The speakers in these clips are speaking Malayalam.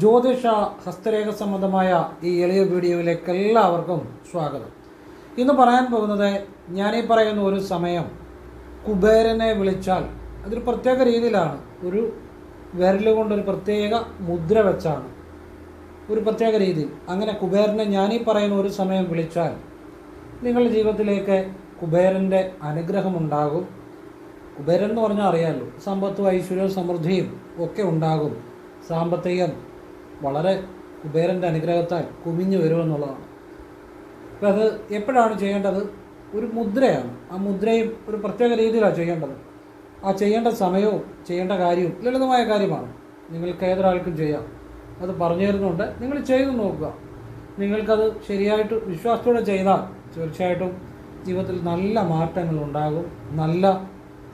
ജ്യോതിഷ ഹസ്തരേഖ സംബന്ധമായ ഈ എളിയ വീഡിയോയിലേക്ക് എല്ലാവർക്കും സ്വാഗതം. ഇന്ന് പറയാൻ പോകുന്നത് ഞാനീ പറയുന്ന ഒരു സമയം കുബേരനെ വിളിച്ചാൽ അതൊരു പ്രത്യേക രീതിയിലാണ്. ഒരു വിരലുകൊണ്ടൊരു പ്രത്യേക മുദ്ര വെച്ചാണ്. ഒരു പ്രത്യേക രീതി. അങ്ങനെ കുബേരനെ ഞാനീ പറയുന്ന ഒരു സമയം വിളിച്ചാൽ നിങ്ങളുടെ ജീവിതത്തിലേക്ക് കുബേരന്റെ അനുഗ്രഹമുണ്ടാകും കുബേരൻ എന്ന് പറഞ്ഞാൽ അറിയാമല്ലോ സമ്പത്തും ഐശ്വര്യവും സമൃദ്ധിയും ഒക്കെ ഉണ്ടാകും. സാമ്പത്തികം വളരെ കുബേരന്റെ അനുഗ്രഹത്താൽ കുമിഞ്ഞു വരുമെന്നുള്ളതാണ്. അപ്പോൾ അത് എപ്പോഴാണ് ചെയ്യേണ്ടത്? ഒരു മുദ്രയാണ്. ആ മുദ്രയും ഒരു പ്രത്യേക രീതിയിലാണ് ചെയ്യേണ്ടത്. ആ ചെയ്യേണ്ട സമയവും ചെയ്യേണ്ട കാര്യവും ലളിതമായ കാര്യമാണ്. നിങ്ങൾക്ക് ഏതൊരാൾക്കും ചെയ്യാം. അത് പറഞ്ഞു തരുന്നുണ്ട്. നിങ്ങൾ ചെയ്തു നോക്കുക. നിങ്ങൾക്കത് ശരിയായിട്ട് വിശ്വാസത്തോടെ ചെയ്താൽ തീർച്ചയായിട്ടും ജീവിതത്തിൽ നല്ല മാറ്റങ്ങൾ ഉണ്ടാകും. നല്ല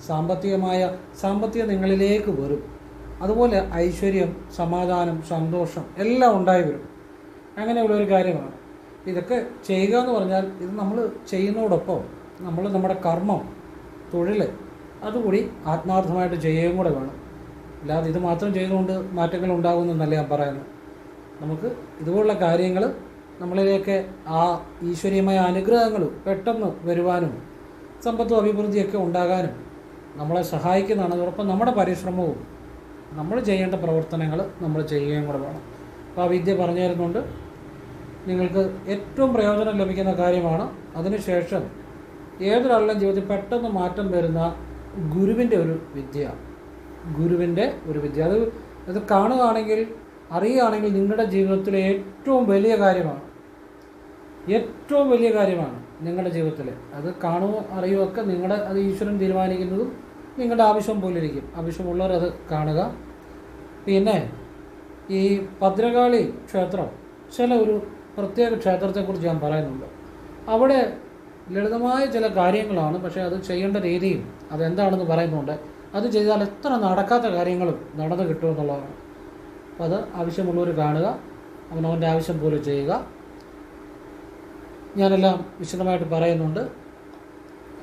സാമ്പത്തികമായ സാമ്പത്തിക നിങ്ങളിലേക്ക് വരും. അതുപോലെ ഐശ്വര്യം സമാധാനം സന്തോഷം എല്ലാം ഉണ്ടായി വരും. അങ്ങനെയുള്ള ഒരു കാര്യമാണ്. ഇതൊക്കെ ചെയ്യുക എന്ന് പറഞ്ഞാൽ ഇത് നമ്മൾ ചെയ്യുന്നതോടൊപ്പം നമ്മൾ നമ്മുടെ കർമ്മം തൊഴിൽ അതുകൂടി ആത്മാർത്ഥമായിട്ട് ചെയ്യുകയും കൂടെ വേണം. അല്ലാതെ ഇത് മാത്രം ചെയ്തുകൊണ്ട് മാറ്റങ്ങൾ ഉണ്ടാകുമെന്നല്ല ഞാൻ പറയുന്നത്. നമുക്ക് ഇതുപോലുള്ള കാര്യങ്ങൾ നമ്മളിലേക്ക് ആ ഈശ്വരീയമായ അനുഗ്രഹങ്ങൾ പെട്ടെന്ന് വരുവാനും സമ്പത്തും അഭിവൃദ്ധിയൊക്കെ ഉണ്ടാകാനും നമ്മളെ സഹായിക്കുന്നതാണ്. അതോടൊപ്പം നമ്മുടെ പരിശ്രമവും നമ്മൾ ചെയ്യേണ്ട പ്രവർത്തനങ്ങൾ നമ്മൾ ചെയ്യുകയും കൂടെ വേണം. അപ്പോൾ ആ വിദ്യ പറഞ്ഞു തരുന്നുണ്ട് നിങ്ങൾക്ക് ഏറ്റവും പ്രയോജനം ലഭിക്കുന്ന കാര്യമാണ്. അതിനുശേഷം ഏതൊരാളുടെയും ജീവിതത്തിൽ പെട്ടെന്ന് മാറ്റം വരുന്ന ഗുരുവിന്റെ ഒരു വിദ്യ. ഗുരുവിന്റെ ഒരു വിദ്യ. അത് അത് കാണുകയാണെങ്കിൽ അറിയുകയാണെങ്കിൽ നിങ്ങളുടെ ജീവിതത്തിലെ ഏറ്റവും വലിയ കാര്യമാണ്. ഏറ്റവും വലിയ കാര്യമാണ് നിങ്ങളുടെ ജീവിതത്തിൽ അത് കാണുമോ അറിയുമോ ഒക്കെ നിങ്ങളുടെ അത് ഈശ്വരൻ തീരുമാനിക്കുന്നതും നിങ്ങളുടെ ആവശ്യം പോലെ ഇരിക്കും. ആവശ്യമുള്ളവർ അത് കാണുക. പിന്നെ ഈ ഭദ്രകാളി ക്ഷേത്രം ചില ഒരു പ്രത്യേക ക്ഷേത്രത്തെക്കുറിച്ച് ഞാൻ പറയുന്നുണ്ട്. അവിടെ ലളിതമായ ചില കാര്യങ്ങളാണ് പക്ഷേ അത് ചെയ്യേണ്ട രീതിയും അതെന്താണെന്ന് പറയുന്നുണ്ട് അത് ചെയ്താൽ എത്ര നടക്കാത്ത കാര്യങ്ങളും നടന്നു കിട്ടുമെന്നുള്ളതാണ് അപ്പോൾ അത് ആവശ്യമുള്ളവർ കാണുക അവനവന്റെ ആവശ്യം പോലെ ചെയ്യുക. ഞാനെല്ലാം വിശദമായിട്ട് പറയുന്നുണ്ട്.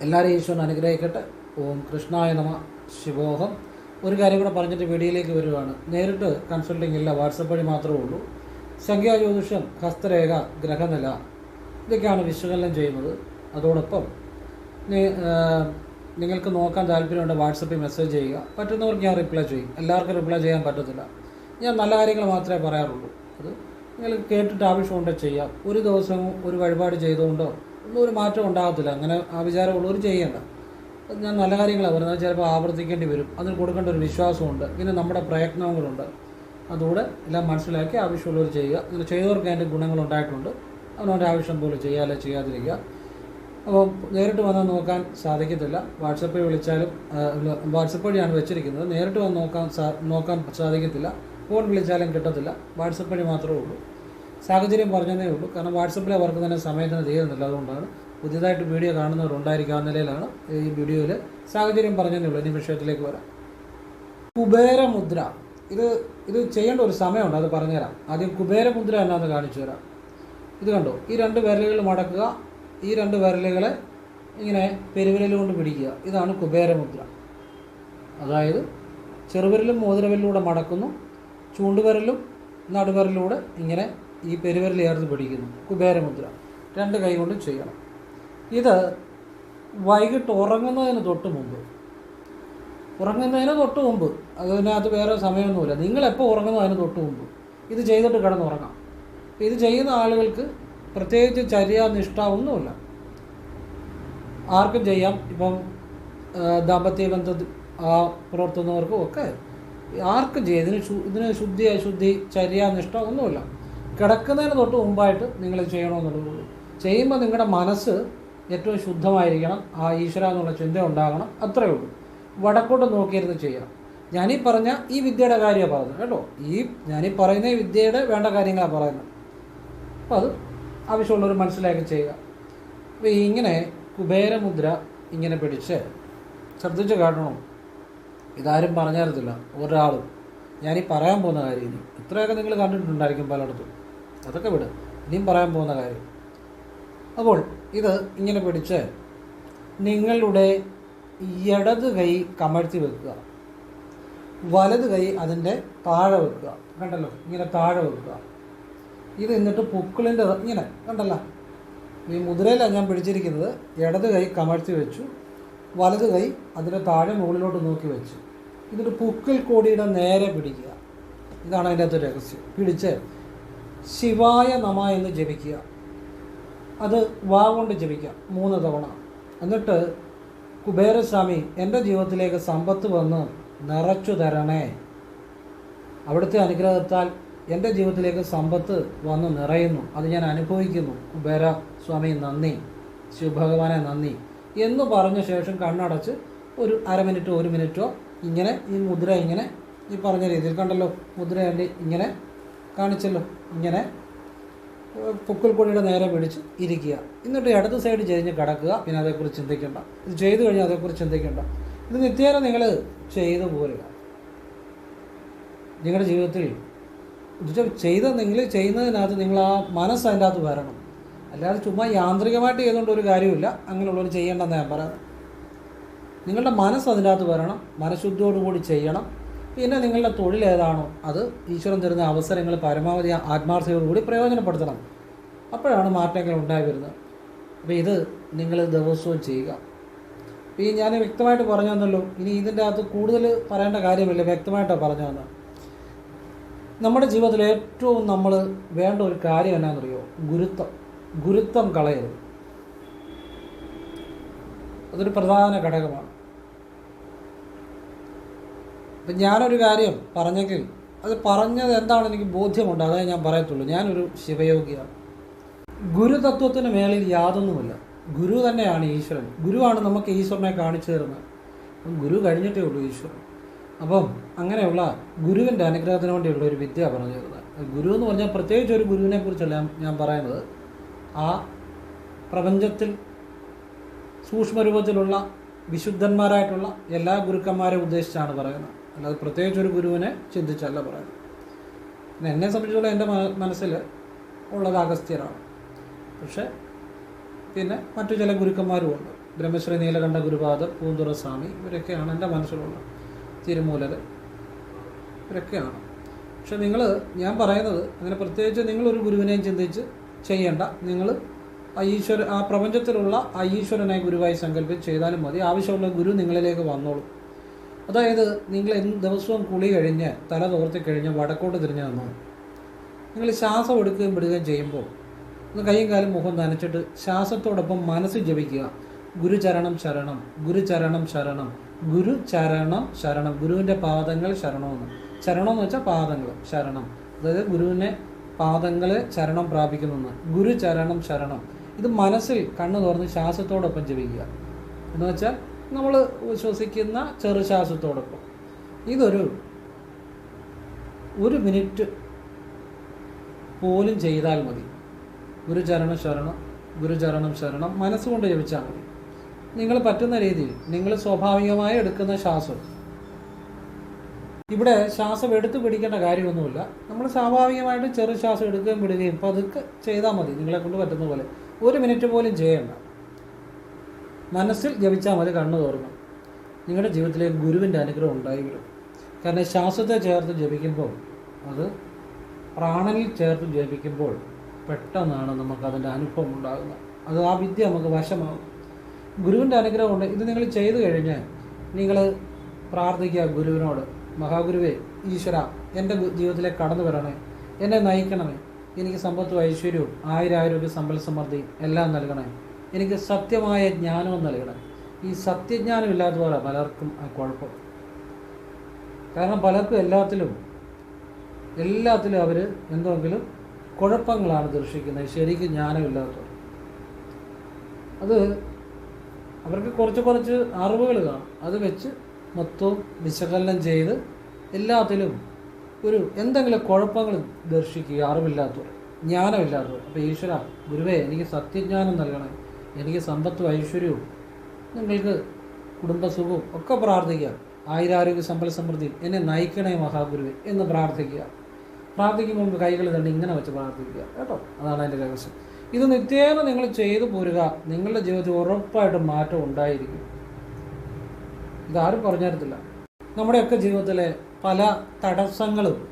എല്ലാവരെയും ഈശ്വരൻ അനുഗ്രഹിക്കട്ടെ. ഓം കൃഷ്ണായ നമ ശിവോഹം. ഒരു കാര്യം കൂടെ പറഞ്ഞിട്ട് വീഡിയോയിലേക്ക് വരുവാണ്. നേരിട്ട് കൺസൾട്ടിംഗ് ഇല്ല വാട്സപ്പ് വഴി മാത്രമേ ഉള്ളൂ. സംഖ്യാ ജ്യോതിഷം ഹസ്തരേഖ ഗ്രഹനില ഇതൊക്കെയാണ് വിശകലനം ചെയ്യുന്നത്. അതോടൊപ്പം നിങ്ങൾക്ക് നോക്കാൻ താല്പര്യമുണ്ട് വാട്സപ്പിൽ മെസ്സേജ് ചെയ്യുക. പറ്റുന്നവർക്ക് ഞാൻ റിപ്ലൈ ചെയ്യും. എല്ലാവർക്കും റിപ്ലൈ ചെയ്യാൻ പറ്റത്തില്ല. ഞാൻ നല്ല കാര്യങ്ങൾ മാത്രമേ പറയാറുള്ളൂ. അത് നിങ്ങൾ കേട്ടിട്ട് ആവശ്യമുണ്ടോ ചെയ്യാം. ഒരു ദിവസം ഒരു വഴിപാട് ചെയ്തുകൊണ്ടോ ഒന്നും ഒരു മാറ്റം ഉണ്ടാകത്തില്ല. അങ്ങനെ ആ വിചാരമുള്ളവർ ചെയ്യേണ്ട. ഞാൻ നല്ല കാര്യങ്ങളാണ് പറയുന്നത്. ചിലപ്പോൾ ആവർത്തിക്കേണ്ടി വരും. അതിന് കൊടുക്കേണ്ട ഒരു വിശ്വാസമുണ്ട്. പിന്നെ നമ്മുടെ പ്രയത്നങ്ങളുണ്ട്. അതുകൂടെ എല്ലാം മനസ്സിലാക്കി ആവശ്യമുള്ളവർ ചെയ്യുക. അങ്ങനെ ചെയ്തവർക്ക് അതിന്റെ ഗുണങ്ങളുണ്ടായിട്ടുണ്ട്. അവനവന്റെ ആവശ്യം പോലെ ചെയ്യുക അല്ലെങ്കിൽ ചെയ്യാതിരിക്കുക. അപ്പോൾ നേരിട്ട് വന്നാൽ നോക്കാൻ സാധിക്കത്തില്ല. വാട്സപ്പിൽ വിളിച്ചാലും വാട്സപ്പ് വഴിയാണ് വെച്ചിരിക്കുന്നത്. നേരിട്ട് വന്ന് നോക്കാൻ നോക്കാൻ സാധിക്കത്തില്ല. ഫോൺ വിളിച്ചാലും കിട്ടത്തില്ല. വാട്സപ്പ് വഴി മാത്രമേ ഉള്ളൂ. സാഹചര്യം പറഞ്ഞതേ ഉള്ളൂ. കാരണം വാട്സപ്പിലെ വർക്ക് തന്നെ സമയത്തിന് തീരുന്നില്ല. അതുകൊണ്ടാണ് പുതിയതായിട്ട് വീഡിയോ കാണുന്നവർ കാണുന്നവരുണ്ടായിരിക്കാവുന്ന നിലയിലാണ് ഈ വീഡിയോയിൽ സാഹചര്യം പറഞ്ഞതേ ഇനി വിഷയത്തിലേക്ക് വരാം. കുബേരമുദ്ര. ഇത് ഇത് ചെയ്യേണ്ട ഒരു സമയമുണ്ട് അത് പറഞ്ഞുതരാം. ആദ്യം കുബേരമുദ്ര എന്നാന്ന് കാണിച്ചു തരാം. ഇത് കണ്ടോ? ഈ രണ്ട് വിരലുകൾ മടക്കുക ഈ രണ്ട് വിരലുകളെ ഇങ്ങനെ പെരുവിരൽ കൊണ്ട് പിടിക്കുക. ഇതാണ് കുബേരമുദ്ര. അതായത് ചെറുവിരലും മോതിരവിരലിലൂടെ മടക്കുന്നു ചൂണ്ടുവിരലും നടുവിരലിലൂടെ ഇങ്ങനെ ഈ പെരുവിരൽ ചേർത്ത് പിടിക്കുന്നു. കുബേരമുദ്ര. രണ്ട് കൈ കൊണ്ട് ചെയ്യണം. ഇത് വൈകിട്ട് ഉറങ്ങുന്നതിന് തൊട്ട് മുമ്പ്. ഉറങ്ങുന്നതിന് തൊട്ട് മുമ്പ്. അതിനകത്ത് വേറെ സമയമൊന്നുമില്ല. നിങ്ങളെപ്പോൾ ഉറങ്ങുന്നതിന് തൊട്ട് മുമ്പ്? ഇത് ചെയ്തിട്ട് കിടന്നുറങ്ങാം. ഇത് ചെയ്യുന്ന ആളുകൾക്ക് പ്രത്യേകിച്ച് ചര്യ നിഷ്ഠ ഒന്നുമില്ല ആർക്കും ചെയ്യാം. ഇപ്പം ദാമ്പത്യ ആ പുലർത്തുന്നവർക്കും ഒക്കെ ആർക്കും ചെയ്യാം. ഇതിന് ഇതിന് ശുദ്ധി അശുദ്ധി ചര്യ നിഷ്ഠ ഒന്നുമില്ല. കിടക്കുന്നതിന് തൊട്ട് മുമ്പായിട്ട് നിങ്ങൾ ചെയ്യണമെന്നുള്ളൂ ചെയ്യുമ്പോൾ നിങ്ങളുടെ മനസ്സ് ഏറ്റവും ശുദ്ധമായിരിക്കണം ആ ഈശ്വര എന്നുള്ള ചിന്ത ഉണ്ടാകണം അത്രയേ ഉള്ളൂ. വടക്കോട്ട് നോക്കിയിരുന്ന് ചെയ്യണം ഞാനീ പറഞ്ഞ ഈ വിദ്യയുടെ കാര്യമാണ് പറയുന്നത് കേട്ടോ. ഈ ഞാനീ പറയുന്ന ഈ വിദ്യയുടെ വേണ്ട കാര്യങ്ങളാണ് പറയുന്നത്. അപ്പോൾ അത് ആവശ്യമുള്ളവർ മനസ്സിലാക്കി ചെയ്യുക. അപ്പോൾ ഇങ്ങനെ കുബേരമുദ്ര ഇങ്ങനെ പിടിച്ച് ശ്രദ്ധിച്ച് കാട്ടണം ഇതാരും പറഞ്ഞായിരുന്നില്ല ഒരാളും. ഞാനീ പറയാൻ പോകുന്ന കാര്യം ഇനി. ഇത്രയൊക്കെ നിങ്ങൾ കണ്ടിട്ടുണ്ടായിരിക്കും പലയിടത്തും. അതൊക്കെ വിട്. ഇനിയും പറയാൻ പോകുന്ന കാര്യം. അപ്പോൾ ഇത് ഇങ്ങനെ പിടിച്ച് നിങ്ങളുടെ ഇടത് കൈ കമഴ്ത്തി വെക്കുക. വലത് കൈ അതിന്റെ താഴെ വെക്കുക. കണ്ടല്ലോ? ഇങ്ങനെ താഴെ വെക്കുക. ഇത് എന്നിട്ട് പുക്കിളിന്റെ ഇങ്ങനെ കണ്ടല്ലോ? ഈ മുദ്രയിലാണ് ഞാൻ പിടിച്ചിരിക്കുന്നത്. ഇടത് കൈ കമഴ്ത്തി വെച്ചു. വലത് കൈ അതിന്റെ താഴെ മുകളിലോട്ട് നോക്കി വെച്ചു. എന്നിട്ട് പുക്കിൽ കോടിയുടെ നേരെ പിടിക്കുക. ഇതാണ് അതിന്റെ അകത്ത് രഹസ്യം. പിടിച്ച് ശിവായ നമ എന്ന് ജപിക്കുക. അത് വാ കൊണ്ട് ജപിക്കാം മൂന്ന് തവണ. എന്നിട്ട് കുബേരസ്വാമി എന്റെ ജീവിതത്തിലേക്ക് സമ്പത്ത് വന്ന് നിറച്ചു തരണേ. അവിടുത്തെ അനുഗ്രഹത്താൽ എന്റെ ജീവിതത്തിലേക്ക് സമ്പത്ത് വന്ന് നിറയുന്നു. അത് ഞാൻ അനുഭവിക്കുന്നു. കുബേര സ്വാമി നന്ദി. ശിവഭഗവാനെ നന്ദി. എന്ന് പറഞ്ഞ ശേഷം കണ്ണടച്ച് ഒരു അര മിനിറ്റോ ഒരു മിനിറ്റോ ഇങ്ങനെ ഈ മുദ്ര ഇങ്ങനെ ഈ പറഞ്ഞ രീതിയിൽ കണ്ടല്ലോ. മുദ്ര ഇങ്ങനെ കാണിച്ചല്ലോ. ഇങ്ങനെ പൊക്കിൽ കൊടിയുടെ നേരെ പിടിച്ച് ഇരിക്കുക. എന്നിട്ട് ഇടത് സൈഡ് ചെരിഞ്ഞ് കിടക്കുക. പിന്നെ അതേക്കുറിച്ച് ചിന്തിക്കേണ്ട. ഇത് ചെയ്തു കഴിഞ്ഞാൽ അതേക്കുറിച്ച് ചിന്തിക്കേണ്ട. ഇത് നിത്യേന നിങ്ങൾ ചെയ്തു പോരുക. നിങ്ങളുടെ ജീവിതത്തിൽ ചെയ്ത നിങ്ങൾ ചെയ്യുന്നതിനകത്ത് നിങ്ങൾ ആ മനസ്സ് അതിന്റെ അകത്ത് വരണം. അല്ലാതെ ചുമ്മാ യാന്ത്രികമായിട്ട് ചെയ്തുകൊണ്ട് ഒരു കാര്യമില്ല അങ്ങനെയുള്ളവർ ചെയ്യേണ്ടെന്ന് ഞാൻ പറയാം നിങ്ങളുടെ മനസ്സ് അതിന്റെ അകത്ത് വരണം. മനഃശുദ്ധിയോടുകൂടി ചെയ്യണം. പിന്നെ നിങ്ങളുടെ തൊഴിൽ ഏതാണോ അത് ഈശ്വരൻ തരുന്ന അവസരങ്ങൾ പരമാവധി ആത്മാർത്ഥതയോടുകൂടി പ്രയോജനപ്പെടുത്തണം. അപ്പോഴാണ് മാറ്റങ്ങൾ ഉണ്ടായി വരുന്നത്. അപ്പോൾ ഇത് നിങ്ങൾ ദിവസവും ചെയ്യുക. ഈ ഞാൻ വ്യക്തമായിട്ട് പറഞ്ഞു തന്നല്ലോ ഇനി ഇതിന്റെ അകത്ത് കൂടുതൽ പറയേണ്ട കാര്യമില്ല വ്യക്തമായിട്ടാണ് പറഞ്ഞു തന്നെ നമ്മുടെ ജീവിതത്തിൽ ഏറ്റവും നമ്മൾ വേണ്ട ഒരു കാര്യം എന്നാണെന്നറിയോ? ഗുരുത്വം. ഗുരുത്വം കളയരുത്. അതൊരു പ്രധാന ഘടകമാണ്. അപ്പം ഞാനൊരു കാര്യം പറഞ്ഞെങ്കിൽ അത് പറഞ്ഞത് എന്താണ് എനിക്ക് ബോധ്യമുണ്ട് അതേ ഞാൻ പറയത്തുള്ളൂ. ഞാനൊരു ശിവയോഗിയാണ്. ഗുരുതത്വത്തിന് മേളിൽ യാതൊന്നുമില്ല. ഗുരു തന്നെയാണ് ഈശ്വരൻ. ഗുരുവാണ് നമുക്ക് ഈശ്വരനെ കാണിച്ചു തരുന്നത്. അപ്പം ഗുരു കഴിഞ്ഞിട്ടേ ഉള്ളൂ ഈശ്വരൻ. അപ്പം അങ്ങനെയുള്ള ഗുരുവിന്റെ അനുഗ്രഹത്തിന് വേണ്ടിയുള്ള ഒരു വിദ്യ പറഞ്ഞു തരുന്നത് ഗുരു എന്ന് പറഞ്ഞാൽ പ്രത്യേകിച്ച് ഒരു ഗുരുവിനെ കുറിച്ചല്ല ഞാൻ- പറയുന്നത്. ആ പ്രപഞ്ചത്തിൽ സൂക്ഷ്മരൂപത്തിലുള്ള വിശുദ്ധന്മാരായിട്ടുള്ള എല്ലാ ഗുരുക്കന്മാരെ ഉദ്ദേശിച്ചാണ് പറയുന്നത്. അല്ലാതെ പ്രത്യേകിച്ച് ഒരു ഗുരുവിനെ ചിന്തിച്ചല്ല പറയുന്നത് എന്നെ സംബന്ധിച്ചിടത്തോളം എന്റെ മനസ്സിൽ ഉള്ളത് അഗസ്ത്യരാണ് പക്ഷേ പിന്നെ മറ്റു ചില ഗുരുക്കന്മാരുമുണ്ട്. ബ്രഹ്മശ്രീ നീലകണ്ഠ ഗുരുപാദർ പൂന്തുറസ്വാമി ഇവരൊക്കെയാണ് എന്റെ മനസ്സിലുള്ളത് തിരുമൂലർ ഇവരൊക്കെയാണ്. പക്ഷെ നിങ്ങൾ ഞാൻ പറയുന്നത് അങ്ങനെ പ്രത്യേകിച്ച് നിങ്ങളൊരു ഗുരുവിനെയും ചിന്തിച്ച് ചെയ്യേണ്ട. നിങ്ങൾ ആ ഈശ്വര ആ പ്രപഞ്ചത്തിലുള്ള ആ ഈശ്വരനെ ഗുരുവായി സങ്കല്പിച്ച് ചെയ്താലും മതി. ആവശ്യമുള്ള ഗുരു നിങ്ങളിലേക്ക് വന്നോളും. അതായത് നിങ്ങൾ എന്ത് ദിവസവും കുളി കഴിഞ്ഞ് തല തോർത്തി കഴിഞ്ഞ് വടക്കോട്ട് തിരിഞ്ഞു നിന്നു? നിങ്ങൾ ശ്വാസം എടുക്കുകയും വിടുകയും ചെയ്യുമ്പോൾ ഒന്ന് കൈയും കാലും മുഖം നനച്ചിട്ട് ശ്വാസത്തോടൊപ്പം മനസ്സ് ജപിക്കുക. ഗുരുചരണം ശരണം ഗുരുചരണം ശരണം ഗുരു ചരണം ശരണം ഗുരുവിന്റെ പാദങ്ങൾ ശരണമെന്ന് ശരണം എന്ന് വെച്ചാൽ പാദങ്ങൾ ശരണം. അതായത് ഗുരുവിനെ പാദങ്ങളെ ശരണം ഗുരു ചരണം ശരണം. ഇത് മനസ്സിൽ കണ്ണു തുറന്ന് ശ്വാസത്തോടൊപ്പം ജപിക്കുക. എന്ന് വെച്ചാൽ നമ്മൾ വിശ്വസിക്കുന്ന ചെറുശ്വാസത്തോടൊപ്പം. ഇതൊരു ഒരു മിനിറ്റ് പോലും ചെയ്താൽ മതി. ഗുരുചരണം ശരണം ഗുരുചരണം ശരണം മനസ്സുകൊണ്ട് ജപിച്ചാൽ മതി. നിങ്ങൾ പറ്റുന്ന രീതിയിൽ നിങ്ങൾ സ്വാഭാവികമായി എടുക്കുന്ന ശ്വാസം. ഇവിടെ ശ്വാസം എടുത്തു പിടിക്കേണ്ട കാര്യമൊന്നുമില്ല. നമ്മൾ സ്വാഭാവികമായിട്ട് ചെറു ശ്വാസം എടുക്കുകയും വിടുകയും പതുക്കെ ചെയ്താൽ മതി. നിങ്ങളെ കൊണ്ട് പറ്റുന്ന പോലെ. ഒരു മിനിറ്റ് പോലും ചെയ്യണ്ട. മനസ്സിൽ ജപിച്ചാൽ മതി കണ്ണു തുറന്ന് നിങ്ങളുടെ ജീവിതത്തിലേക്ക് ഗുരുവിന്റെ അനുഗ്രഹം ഉണ്ടായി വരും കാരണം ശ്വാസത്തെ ചേർത്ത് ജപിക്കുമ്പോൾ അത് പ്രാണനിൽ ചേർത്ത് ജപിക്കുമ്പോൾ പെട്ടെന്നാണ് നമുക്ക് അതിന്റെ അനുഭവം ഉണ്ടാകുന്നത്. അത് ആ വിദ്യ നമുക്ക് വശമാകും. ഗുരുവിന്റെ അനുഗ്രഹമുണ്ട് ഇത് നിങ്ങൾ ചെയ്തു കഴിഞ്ഞാൽ നിങ്ങൾ പ്രാർത്ഥിക്കുക ഗുരുവിനോട് മഹാഗുരുവേ ഈശ്വര എന്റെ ജീവിതത്തിലേക്ക് കടന്നു വരണേ എന്നെ നയിക്കണമേ. എനിക്ക് സമ്പത്തും ഐശ്വര്യവും ആയിരായിരം സമ്പൽ സമൃദ്ധി എല്ലാം നൽകണേ എനിക്ക് സത്യമായ ജ്ഞാനവും നൽകണം. ഈ സത്യജ്ഞാനം ഇല്ലാത്തപോലെ പലർക്കും ആ കുഴപ്പം. കാരണം പലർക്കും എല്ലാത്തിലും എല്ലാത്തിലും അവർ എന്തെങ്കിലും കുഴപ്പങ്ങളാണ് ദർശിക്കുന്നത്. ശരിക്കും ജ്ഞാനമില്ലാത്തവർ. അത് അവർക്ക് കുറച്ച് കുറച്ച് അറിവുകൾ കാണും. അത് വെച്ച് മൊത്തവും വിശകലനം ചെയ്ത് എല്ലാത്തിലും ഒരു എന്തെങ്കിലും കുഴപ്പങ്ങൾ ദർശിക്കുക അറിവില്ലാത്തവർ ജ്ഞാനമില്ലാത്തവർ. അപ്പോൾ ഈശ്വര ഗുരുവേ എനിക്ക് സത്യജ്ഞാനം നൽകണേ. എനിക്ക് സമ്പത്തും ഐശ്വര്യവും നിങ്ങൾക്ക് കുടുംബസുഖവും ഒക്കെ പ്രാർത്ഥിക്കുക ആയിരാരോഗ്യ സമ്പൽ സമൃദ്ധി എന്നെ നയിക്കണേ മഹാഗുരുവെ എന്ന് പ്രാർത്ഥിക്കുക. പ്രാർത്ഥിക്കുമ്പോൾ മുമ്പ് കൈകൾ തന്നെ ഇങ്ങനെ വെച്ച് പ്രാർത്ഥിക്കുക. കേട്ടോ? അതാണ് അതിന്റെ രഹസ്യം. ഇത് നിത്യേന നിങ്ങൾ ചെയ്തു പോരുക. നിങ്ങളുടെ ജീവിതത്തിൽ ഉറപ്പായിട്ടും മാറ്റം ഉണ്ടായിരിക്കും. ഇതാരും പറഞ്ഞിരത്തില്ല നമ്മുടെയൊക്കെ ജീവിതത്തിലെ പല തടസ്സങ്ങളും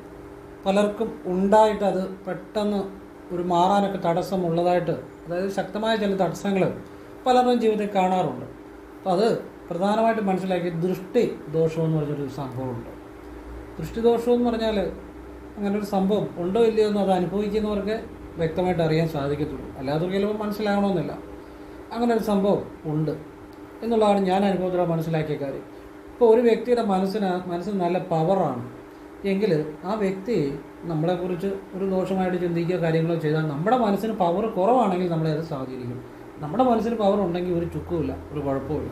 പലർക്കും ഉണ്ടായിട്ട് അത് പെട്ടെന്ന് ഒരു മാറാനൊക്കെ തടസ്സമുള്ളതായിട്ട് അതായത് ശക്തമായ ചില തടസ്സങ്ങൾ പലരുടെയും ജീവിതത്തിൽ കാണാറുണ്ട്. അപ്പോൾ അത് പ്രധാനമായിട്ട് മനസ്സിലാക്കി ദൃഷ്ടി ദോഷം എന്ന് പറഞ്ഞൊരു സംഭവമുണ്ട്. ദൃഷ്ടിദോഷം എന്ന് പറഞ്ഞാൽ അങ്ങനെ ഒരു സംഭവം ഉണ്ടോ ഇല്ലയോ എന്ന് അത് അനുഭവിക്കുന്നവർക്ക് വ്യക്തമായിട്ട് അറിയാൻ സാധിക്കത്തുള്ളൂ. അല്ലാത്തവർക്ക് ചിലപ്പോൾ മനസ്സിലാകണമെന്നില്ല അങ്ങനെ ഒരു സംഭവം ഉണ്ട്. എന്നുള്ളതാണ് ഞാൻ അനുഭവത്തിലൂടെ മനസ്സിലാക്കിയ കാര്യം. ഇപ്പോൾ ഒരു വ്യക്തിയുടെ മനസ്സിന് മനസ്സിന് നല്ല പവറാണ് എങ്കിൽ ആ വ്യക്തി നമ്മളെക്കുറിച്ച് ഒരു ദോഷമായിട്ട് ചിന്തിക്കുക കാര്യങ്ങളോ ചെയ്താൽ നമ്മുടെ മനസ്സിന് പവർ കുറവാണെങ്കിൽ നമ്മളെ അത് സ്വാധീനിക്കും. നമ്മുടെ മനസ്സിന് പവർ ഉണ്ടെങ്കിൽ ഒരു ചുക്കുമില്ല ഒരു കുഴപ്പമില്ല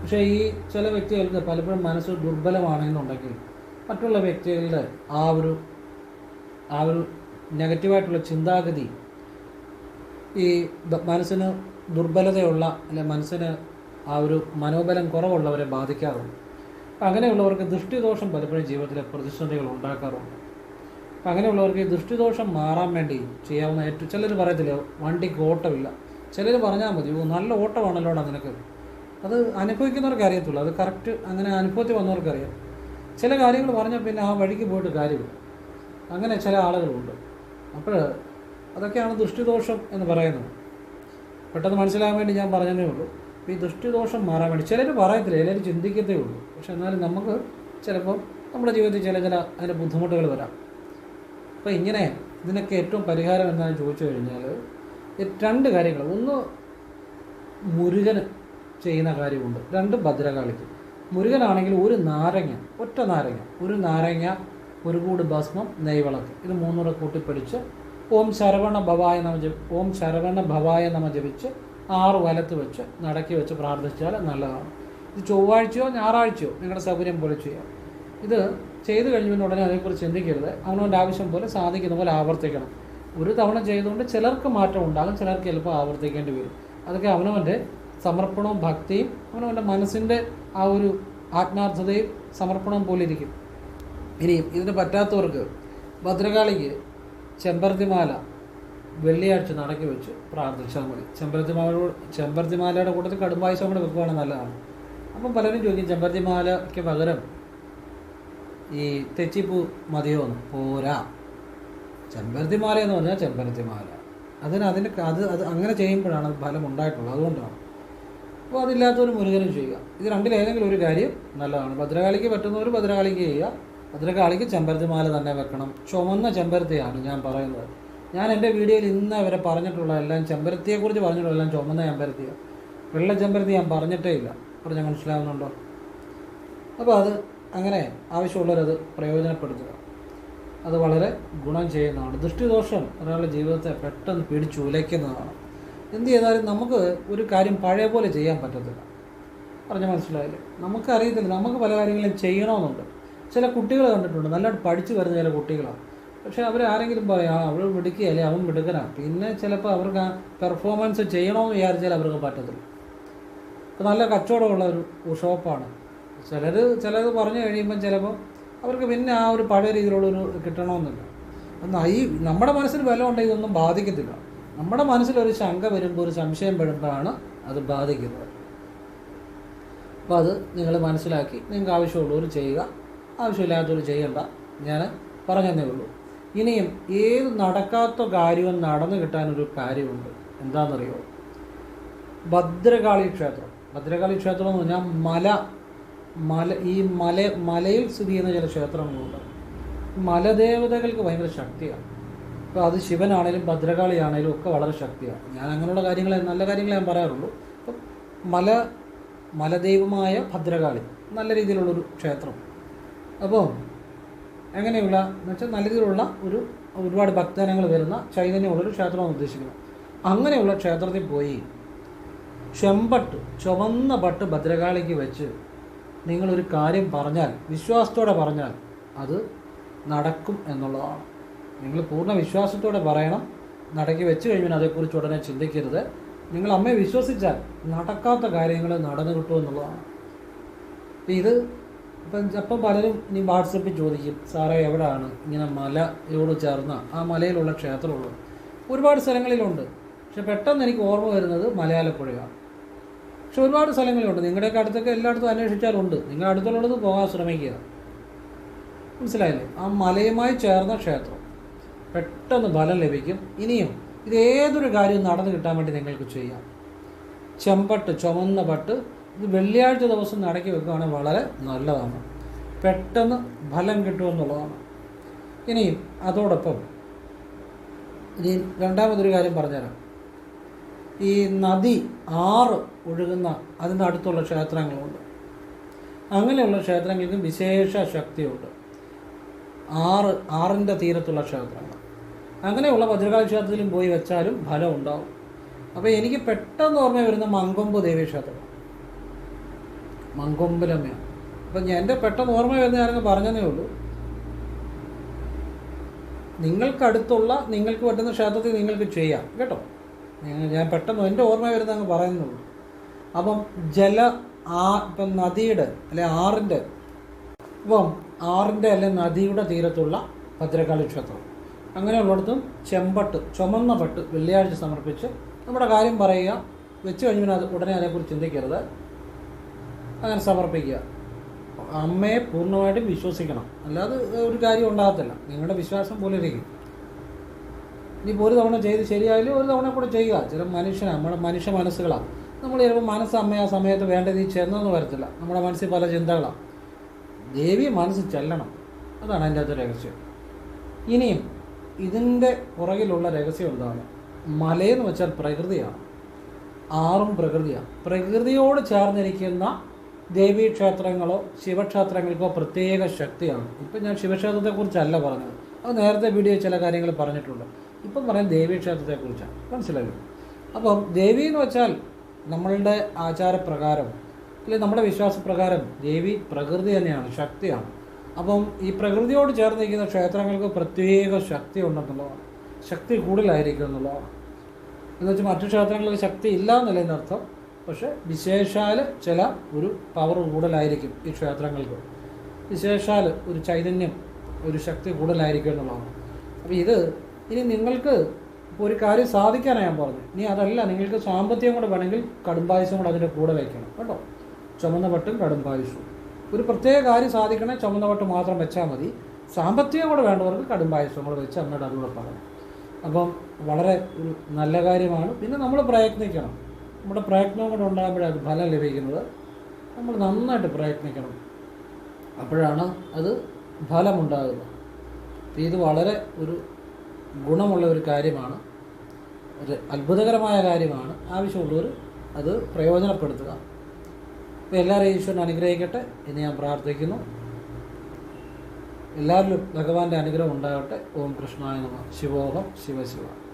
പക്ഷേ ഈ ചില വ്യക്തികൾക്ക് പലപ്പോഴും മനസ്സ് ദുർബലമാണെന്നുണ്ടെങ്കിൽ മറ്റുള്ള വ്യക്തികളുടെ ആ ഒരു ആ ഒരു നെഗറ്റീവായിട്ടുള്ള ചിന്താഗതി ഈ മനസ്സിന് ദുർബലതയുള്ള അല്ലെ മനസ്സിന് ആ ഒരു മനോബലം കുറവുള്ളവരെ ബാധിക്കാറുണ്ട്. അങ്ങനെയുള്ളവർക്ക് ദൃഷ്ടിദോഷം പലപ്പോഴും ജീവിതത്തിലെ പ്രതിസന്ധികൾ ഉണ്ടാക്കാറുണ്ട്. അപ്പം അങ്ങനെയുള്ളവർക്ക് ഈ ദൃഷ്ടിദോഷം മാറാൻ വേണ്ടി ചെയ്യാവുന്ന ഏറ്റവും ചിലർ പറയത്തില്ല വണ്ടിക്ക് ഓട്ടമില്ല. ചിലർ പറഞ്ഞാൽ മതി ഓ നല്ല ഓട്ടമാണല്ലോടാ നിനക്ക്. അത് അനുഭവിക്കുന്നവർക്ക് അറിയത്തുള്ളൂ. അത് കറക്റ്റ് അങ്ങനെ അനുഭവത്തിൽ വന്നവർക്കറിയാം ചില കാര്യങ്ങൾ പറഞ്ഞാൽ പിന്നെ ആ വഴിക്ക് പോയിട്ട് കാര്യമില്ല. അങ്ങനെ ചില ആളുകളുണ്ട്. അപ്പോൾ അതൊക്കെയാണ് ദൃഷ്ടിദോഷം എന്ന് പറയുന്നത്. പെട്ടെന്ന് മനസ്സിലാകാൻ വേണ്ടി ഞാൻ പറഞ്ഞതേ ഉള്ളൂ. അപ്പോൾ ഈ ദൃഷ്ടിദോഷം മാറാൻ വേണ്ടി ചിലർ പറയത്തില്ല ചിലർ ചിന്തിക്കത്തേ ഉള്ളൂ. പക്ഷെ എന്നാലും നമുക്ക് ചിലപ്പോൾ നമ്മുടെ ജീവിതത്തിൽ ചില ചില അതിന്റെ ബുദ്ധിമുട്ടുകൾ വരാം. അപ്പോൾ ഇങ്ങനെ ഇതിനൊക്കെ ഏറ്റവും പരിഹാരം എന്താണെന്ന് ചോദിച്ചു കഴിഞ്ഞാൽ രണ്ട് കാര്യങ്ങൾ. ഒന്ന് മുരുകന് ചെയ്യുന്ന കാര്യമുണ്ട്. രണ്ട് ഭദ്രകാളിക്ക്. മുരുകനാണെങ്കിൽ ഒരു നാരങ്ങ ഒറ്റ നാരങ്ങ. ഒരു നാരങ്ങ ഒരു കൂട് ഭസ്മം നെയ്വിളക്ക്. ഇത് മൂന്നൂടെ കൂട്ടിപ്പിടിച്ച് ഓം ശരവണ ഭവായ നമ ഓം ശരവണ ഭവായ നമ ജപിച്ച് ആറ് വലത്ത് വെച്ച് നടക്കി വെച്ച് പ്രാർത്ഥിച്ചാൽ നല്ലതാണ്. ഇത് ചൊവ്വാഴ്ചയോ ഞായറാഴ്ചയോ നിങ്ങളുടെ സൗകര്യം പോലെ ചെയ്യാം. ഇത് ചെയ്തു കഴിഞ്ഞതിന് ഉടനെ അതിനെക്കുറിച്ച് ചിന്തിക്കരുത്. അവനവന്റെ ആവശ്യം പോലെ സാധിക്കുന്ന പോലെ ആവർത്തിക്കണം. ഒരു തവണ ചെയ്തുകൊണ്ട് ചിലർക്ക് മാറ്റം ഉണ്ടാകും ചിലർക്ക് ചിലപ്പോൾ ആവർത്തിക്കേണ്ടി വരും. അതൊക്കെ അവനവന്റെ സമർപ്പണവും ഭക്തിയും അവനവന്റെ മനസ്സിന്റെ ആ ഒരു ആത്മാർത്ഥതയും സമർപ്പണവും പോലെ ഇരിക്കും. ഇനിയും ഇതിന് പറ്റാത്തവർക്ക് ഭദ്രകാളിക്ക് ചെമ്പർത്തിമാല വെള്ളിയാഴ്ച നടക്കി വെച്ച് പ്രാർത്ഥിച്ചാൽ മതി. ചെമ്പരത്തിമാലയോട് ചെമ്പരത്തിമാലയുടെ കൂട്ടത്തിൽ കടുംപായസം കൂടെ വെക്കുവാണെങ്കിൽ നല്ലതാണ്. അപ്പം പലരും ചോദിക്കും ചെമ്പരത്തിമാലയ്ക്ക് പകരം ഈ തെച്ചിപ്പൂ മതിയോ? പോരാ. ചെമ്പരത്തിമാല എന്ന് പറഞ്ഞാൽ ചെമ്പരത്തിമാല. അതിന് അതിന് അത് അത് അങ്ങനെ ചെയ്യുമ്പോഴാണ് അത് ഫലം ഉണ്ടായിട്ടുള്ളത്. അതുകൊണ്ടാണ്. അപ്പോൾ അതില്ലാത്തവർ മുരുകനും ചെയ്യുക. ഇത് രണ്ടിലേതെങ്കിലും ഒരു കാര്യം നല്ലതാണ്. ഭദ്രകാളിക്ക് പറ്റുന്നവർ ഭദ്രകാളിക്ക് ചെയ്യുക. ഭദ്രകാളിക്ക് ചെമ്പരത്തിമാല തന്നെ വെക്കണം. ചുമന്ന ചെമ്പരത്തിയാണ് ഞാൻ പറയുന്നത്. ഞാൻ എന്റെ വീഡിയോയിൽ ഇന്ന് വരെ പറഞ്ഞിട്ടുള്ള എല്ലാം ചെമ്പരത്തിയെക്കുറിച്ച് പറഞ്ഞിട്ടുള്ള എല്ലാം ചുമന്ന ചെമ്പരത്തിയാണ്. വെള്ള ചെമ്പരത്തി ഞാൻ പറഞ്ഞിട്ടേ ഇല്ല. പറഞ്ഞാൽ മനസ്സിലാവുന്നുണ്ടോ? അപ്പോൾ അത് അങ്ങനെ ആവശ്യമുള്ളവരത് പ്രയോജനപ്പെടുത്തുക. അത് വളരെ ഗുണം ചെയ്യുന്നതാണ്. ദൃഷ്ടിദോഷം ഒരാളുടെ ജീവിതത്തെ പെട്ടെന്ന് പിടിച്ചു ഉലയ്ക്കുന്നതാണ്. എന്ത് ചെയ്താലും നമുക്ക് ഒരു കാര്യം പഴയ പോലെ ചെയ്യാൻ പറ്റത്തില്ല. പറഞ്ഞ മനസ്സിലായില്ലേ? നമുക്കറിയത്തില്ല നമുക്ക് പല കാര്യങ്ങളും ചെയ്യണമെന്നുണ്ട്. ചില കുട്ടികൾ കണ്ടിട്ടുണ്ട്. നല്ലതായിട്ട് പഠിച്ചു വരുന്ന ചില കുട്ടികളാണ്. പക്ഷേ അവർ ആരെങ്കിലും പറയും അവൾ മിടുക്കുക അല്ലെ അവൻ മിടുക്കനാണ് പിന്നെ ചിലപ്പോൾ അവർക്ക് ആ പെർഫോമൻസ് ചെയ്യണമെന്ന് വിചാരിച്ചാൽ അവർക്ക് പറ്റത്തില്ല. നല്ല കച്ചവടമുള്ള ഒരു ഷോപ്പാണ് ചിലർ ചിലത് പറഞ്ഞു കഴിയുമ്പം ചിലപ്പോൾ അവർക്ക് പിന്നെ ആ ഒരു പഴയ രീതിയിലുള്ള ഒരു കിട്ടണമെന്നില്ല. എന്നാൽ ഈ നമ്മുടെ മനസ്സിൽ വില ഉണ്ടെങ്കിൽ ഇതൊന്നും ബാധിക്കത്തില്ല. നമ്മുടെ മനസ്സിലൊരു ശങ്ക വരുമ്പോൾ ഒരു സംശയം വരുമ്പോഴാണ് അത് ബാധിക്കുന്നത്. അപ്പോൾ അത് നിങ്ങൾ മനസ്സിലാക്കി നിങ്ങൾക്ക് ആവശ്യമുള്ളവർ ചെയ്യുക. ആവശ്യമില്ലാത്തവർ ചെയ്യണ്ട. ഞാൻ പറഞ്ഞതേ ഉള്ളൂ. ഇനിയും ഏത് നടക്കാത്ത കാര്യവും നടന്നു കിട്ടാനൊരു കാര്യമുണ്ട്. എന്താണെന്നറിയോ? ഭദ്രകാളി ക്ഷേത്രം. ഭദ്രകാളി ക്ഷേത്രം എന്ന് പറഞ്ഞാൽ മല. മല ഈ മല മലയിൽ സ്ഥിതി ചെയ്യുന്ന ചില ക്ഷേത്രങ്ങളുണ്ട്. മലദേവതകൾക്ക് ഭയങ്കര ശക്തിയാണ്. അപ്പോൾ അത് ശിവനാണേലും ഭദ്രകാളിയാണേലും ഒക്കെ വളരെ ശക്തിയാണ്. ഞാൻ അങ്ങനെയുള്ള കാര്യങ്ങളെ നല്ല കാര്യങ്ങളെ ഞാൻ പറയാറുള്ളൂ. അപ്പം മല മലദൈവമായ ഭദ്രകാളി നല്ല രീതിയിലുള്ളൊരു ക്ഷേത്രം. അപ്പോൾ എങ്ങനെയുള്ള എന്ന് വെച്ചാൽ നല്ല രീതിയിലുള്ള ഒരു ഒരുപാട് ഭക്തജനങ്ങൾ വരുന്ന ചൈതന്യമുള്ളൊരു ക്ഷേത്രമാണ് ഉദ്ദേശിക്കുന്നത്. അങ്ങനെയുള്ള ക്ഷേത്രത്തിൽ പോയി ചെമ്പട്ട് ചുവന്ന പട്ട് ഭദ്രകാളിക്ക് വെച്ച് നിങ്ങളൊരു കാര്യം പറഞ്ഞാൽ വിശ്വാസത്തോടെ പറഞ്ഞാൽ അത് നടക്കും എന്നുള്ളതാണ്. നിങ്ങൾ പൂർണ വിശ്വാസത്തോടെ പറയണം നടക്കി വെച്ച് കഴിഞ്ഞാൽ അതേക്കുറിച്ച് ഉടനെ ചിന്തിക്കരുത്. നിങ്ങൾ അമ്മയെ വിശ്വസിച്ചാൽ നടക്കാത്ത കാര്യങ്ങൾ നടന്നു കിട്ടുമെന്നുള്ളതാണ് എന്നുള്ളതാണ്. ഇത് ഇപ്പം അപ്പം പലരും ഇനി വാട്സപ്പിൽ ചോദിക്കും സാറേ എവിടെയാണ് ഇങ്ങനെ മലയോട് ചേർന്ന ആ മലയിലുള്ള ക്ഷേത്രമുള്ളത്. ഒരുപാട് സ്ഥലങ്ങളിലുണ്ട്. പക്ഷെ പെട്ടെന്ന് എനിക്ക് ഓർമ്മ വരുന്നത് മലയാളപ്പുഴയാണ് പക്ഷെ ഒരുപാട് സ്ഥലങ്ങളുണ്ട്. നിങ്ങളുടെയൊക്കെ അടുത്തൊക്കെ എല്ലായിടത്തും അന്വേഷിച്ചാലുണ്ട്. നിങ്ങൾ അടുത്തുള്ളത് പോകാൻ ശ്രമിക്കുക. മനസ്സിലായില്ലേ? ആ മലയുമായി ചേർന്ന ക്ഷേത്രം. പെട്ടെന്ന് ഫലം ലഭിക്കും. ഇനിയും ഇത് ഏതൊരു കാര്യവും നടന്നു കിട്ടാൻ വേണ്ടി നിങ്ങൾക്ക് ചെയ്യാം. ചെമ്പട്ട് ചുമന്ന പട്ട് ഇത് വെള്ളിയാഴ്ച ദിവസം നടക്കി വെക്കുകയാണെങ്കിൽ വളരെ നല്ലതാണ്. പെട്ടെന്ന് ഫലം കിട്ടുമെന്നുള്ളതാണ് ഇനിയും അതോടൊപ്പം ഇനി രണ്ടാമതൊരു കാര്യം പറഞ്ഞുതരാം. ഈ നദി ആറ് ഒഴുകുന്ന അതിന്റെ അടുത്തുള്ള ക്ഷേത്രങ്ങളുണ്ട്. അങ്ങനെയുള്ള ക്ഷേത്രങ്ങൾക്ക് വിശേഷ ശക്തിയുണ്ട്. ആറ് ആറിന്റെ തീരത്തുള്ള ക്ഷേത്രങ്ങൾ. അങ്ങനെയുള്ള വജ്രകാല ക്ഷേത്രത്തിലും പോയി വെച്ചാലും ഫലം ഉണ്ടാവും. അപ്പോൾ എനിക്ക് പെട്ടെന്ന് ഓർമ്മ വരുന്ന മങ്കൊമ്പ് ദേവി ക്ഷേത്രം. മങ്കൊമ്പിലമ്മയാണ്. അപ്പം എന്റെ പെട്ടെന്ന് ഓർമ്മ വരുന്ന ഞാനങ്ങ് പറഞ്ഞതേ ഉള്ളൂ. നിങ്ങൾക്കടുത്തുള്ള നിങ്ങൾക്ക് പറ്റുന്ന ക്ഷേത്രത്തിൽ നിങ്ങൾക്ക് ചെയ്യാം. കേട്ടോ? ഞാൻ- പെട്ടെന്ന് എന്റെ ഓർമ്മ വരുന്ന അങ്ങ് പറയുന്നുള്ളൂ. അപ്പം ജല ആ ഇപ്പം നദിയുടെ അല്ലെ ആറിന്റെ ഇപ്പം ആറിന്റെ അല്ലെ നദിയുടെ തീരത്തുള്ള ഭദ്രകാളി ക്ഷേത്രം. അങ്ങനെയുള്ളിടത്തും ചെമ്പട്ട് ചുമന്ന പട്ട് വെള്ളിയാഴ്ച സമർപ്പിച്ച് നമ്മുടെ കാര്യം പറയുക വെച്ച് കഴിഞ്ഞാൽ അത് ഉടനെ അതിനെക്കുറിച്ച് ചിന്തിക്കരുത്. അങ്ങനെ സമർപ്പിക്കുക. അമ്മയെ പൂർണമായിട്ടും വിശ്വസിക്കണം. അല്ലാതെ ഒരു കാര്യം ഉണ്ടാകത്തില്ല. നിങ്ങളുടെ വിശ്വാസം പോലെ ഇരിക്കും. ഇനിയിപ്പോൾ ഒരു തവണ ചെയ്ത് ശരിയായാലും ഒരു തവണ കൂടെ ചെയ്യുക. ചില മനുഷ്യനാണ് നമ്മുടെ മനുഷ്യ മനസ്സുകളാണ് നമ്മൾ ചിലപ്പോൾ മനസ്സ് ആ സമയത്ത് വേണ്ട നീ ചെന്നൊന്നും വരത്തില്ല. നമ്മുടെ മനസ്സിൽ പല ചിന്തകളാണ് ദേവി മനസ്സ് ചെല്ലണം. അതാണ് അതിന്റെ അകത്ത് രഹസ്യം. ഇനിയും ഇതിന്റെ പുറകിലുള്ള രഹസ്യം എന്താണ്? മലയെന്ന് വെച്ചാൽ പ്രകൃതിയാണ്. ആറും പ്രകൃതിയാണ് പ്രകൃതിയോട് ചേർന്നിരിക്കുന്ന ദേവീക്ഷേത്രങ്ങളോ ശിവക്ഷേത്രങ്ങൾക്കോ പ്രത്യേക ശക്തിയാണ്. ഇപ്പം ഞാൻ ശിവക്ഷേത്രത്തെക്കുറിച്ചല്ല പറഞ്ഞത്. അത് നേരത്തെ വീഡിയോ ചില കാര്യങ്ങൾ പറഞ്ഞിട്ടുണ്ട്. ഇപ്പം പറയാൻ ദേവീക്ഷേത്രത്തെക്കുറിച്ചാണ് മനസ്സിലായോ? അപ്പം ദേവി എന്ന് വെച്ചാൽ നമ്മളുടെ ആചാരപ്രകാരം അല്ലെങ്കിൽ നമ്മുടെ വിശ്വാസപ്രകാരം ദേവി പ്രകൃതി തന്നെയാണ് ശക്തിയാണ്. അപ്പം ഈ പ്രകൃതിയോട് ചേർന്ന് നിൽക്കുന്ന ക്ഷേത്രങ്ങൾക്ക് പ്രത്യേക ശക്തി ഉണ്ടെന്നുള്ളതാണ്. ശക്തി കൂടുതലായിരിക്കും എന്നുള്ളതാണ്. എന്ന് വെച്ചാൽ മറ്റു ക്ഷേത്രങ്ങൾക്ക് ശക്തി ഇല്ല എന്നല്ല എന്നർത്ഥം പക്ഷേ വിശേഷാൽ ചില ഒരു പവർ കൂടുതലായിരിക്കും ഈ ക്ഷേത്രങ്ങൾക്ക്. വിശേഷാൽ ഒരു ചൈതന്യം ഒരു ശക്തി കൂടുതലായിരിക്കും എന്നുള്ളതാണ്. അപ്പോൾ ഇത് ഇനി നിങ്ങൾക്ക് ഒരു കാര്യം സാധിക്കാനാണ് ഞാൻ പറഞ്ഞു ഇനി അതല്ല നിങ്ങൾക്ക് സാമ്പത്തികം കൂടെ വേണമെങ്കിൽ കടുംബായുസം കൂടെ അതിന്റെ കൂടെ വയ്ക്കണം കേട്ടോ? ചുമന്ന പട്ടും കടുംബായുസും ഒരു പ്രത്യേക കാര്യം സാധിക്കണേ ചുമന്ന പട്ട് മാത്രം വെച്ചാൽ മതി. സാമ്പത്തികം കൂടെ വേണ്ടവർക്ക് കടുംബായുസം കൂടെ വെച്ച് അമ്മയുടെ അതുകൂടെ പറയണം. അപ്പം വളരെ ഒരു നല്ല കാര്യമാണ്. പിന്നെ നമ്മൾ പ്രയത്നിക്കണം. നമ്മുടെ പ്രയത്നം കൂടെ ഉണ്ടാകുമ്പോഴാണ് ഫലം ലഭിക്കുന്നത്. നമ്മൾ നന്നായിട്ട് പ്രയത്നിക്കണം. അപ്പോഴാണ് അത് ഫലമുണ്ടാകുന്നത്. ഇത് വളരെ ഒരു ഗുണമുള്ള ഒരു കാര്യമാണ്. ഒരു അത്ഭുതകരമായ കാര്യമാണ്. ആവശ്യമുള്ളവർ അത് പ്രയോജനപ്പെടുത്തുക. അപ്പോൾ എല്ലാവരെയും ഈശ്വരൻ അനുഗ്രഹിക്കട്ടെ എന്ന് ഞാൻ പ്രാർത്ഥിക്കുന്നു. എല്ലാവരിലും ഭഗവാന്റെ അനുഗ്രഹം ഉണ്ടാകട്ടെ. ഓം കൃഷ്ണായ നമ. ശിവോഹം. ശിവശിവ